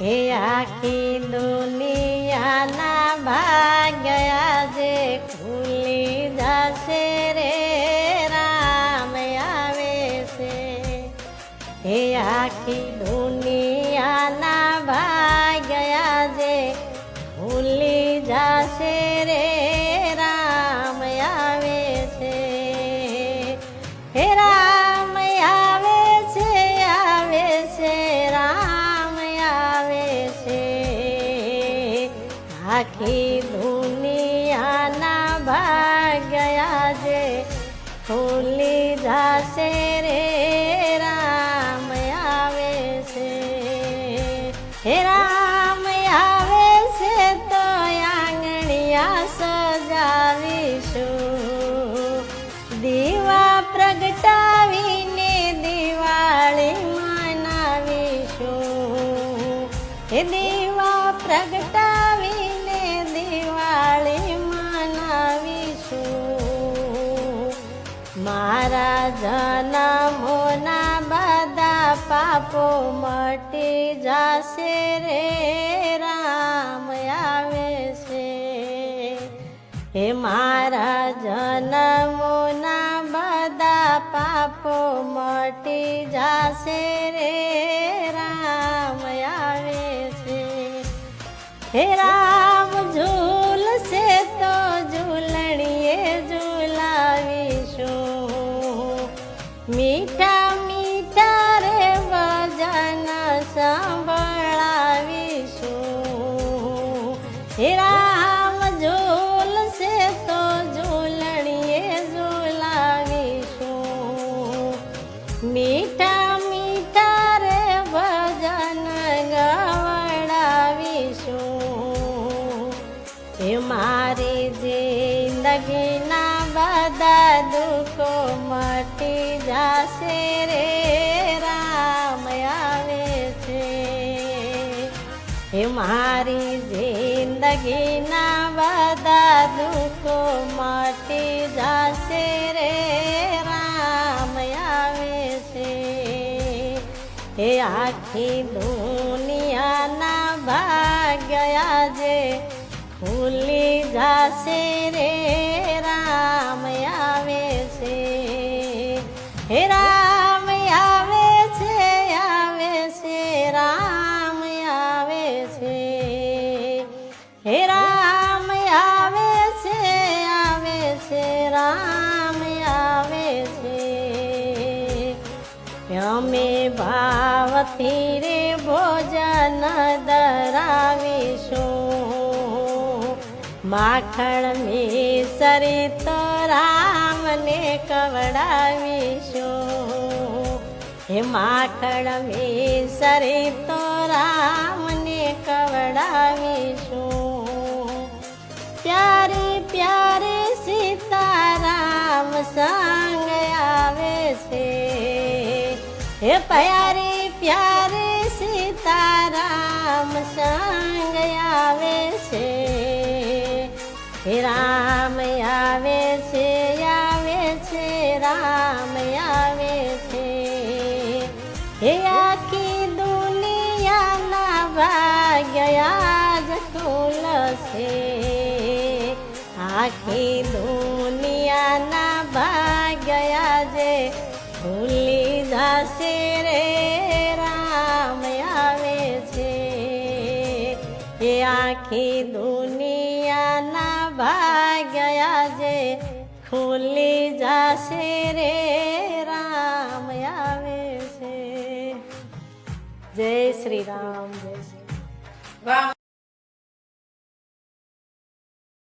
હે આખી દુનિયાના ભાગ્ય જે ખુલી જશે રે રામ આવે છે. હે આખી આખી દુનિયાના ભાગ્ય આજે ખુલી જશે રે રામ આવે છે. હે રામ આવે છે તો આંગણિયા સજાવીશું. દીવા પ્રગટાવીને જનમોના બધા પાપો મટી જશે રે, રામ આવે છે. હે મારા જનમોના બધા પાપો મટી જશે રે, રામ આવે છે. હે રામ મીઠા મીઠા રે ભજન સંભળાવીશું. રામ ઝૂલશે તો ઝૂલણીએ ઝૂલાવીશું. મીઠા મીઠા રે ભજન ગવડાવીશું. મારી જિંદગીના બધા દુઃખો જશે રે રામ આવે છે. હે મારી જિંદગીના બધા દુઃખો મટી જાશે રે રામ આવે છે. હે આખી દુનિયાના ભાગ્યા જે ખુલી જાશે રે રામ આવે છે. અમે ભાવથી રે ભોજન ધરાવીશું. માખણ મિસરી તો રામને કવડાવીશું હે માખણ મિસરી તો રામને હે પ્યારે પ્યારે સીતારામ સંગ આવે છે. હે રામ આવે છે આવે છે, રામ આવે છે. હે આખી દુનિયાના ભાગ્ય આજ ખુલશે આખી દુનિયાના ભાગ્ય આજે ખુલી જશે રે રામ આવે છે. એ આખી દુનિયાના ભાગ્યા જે ખુલી જશે રે રામ આવે છે. જય શ્રી રામ, જય શ્રી વાહ.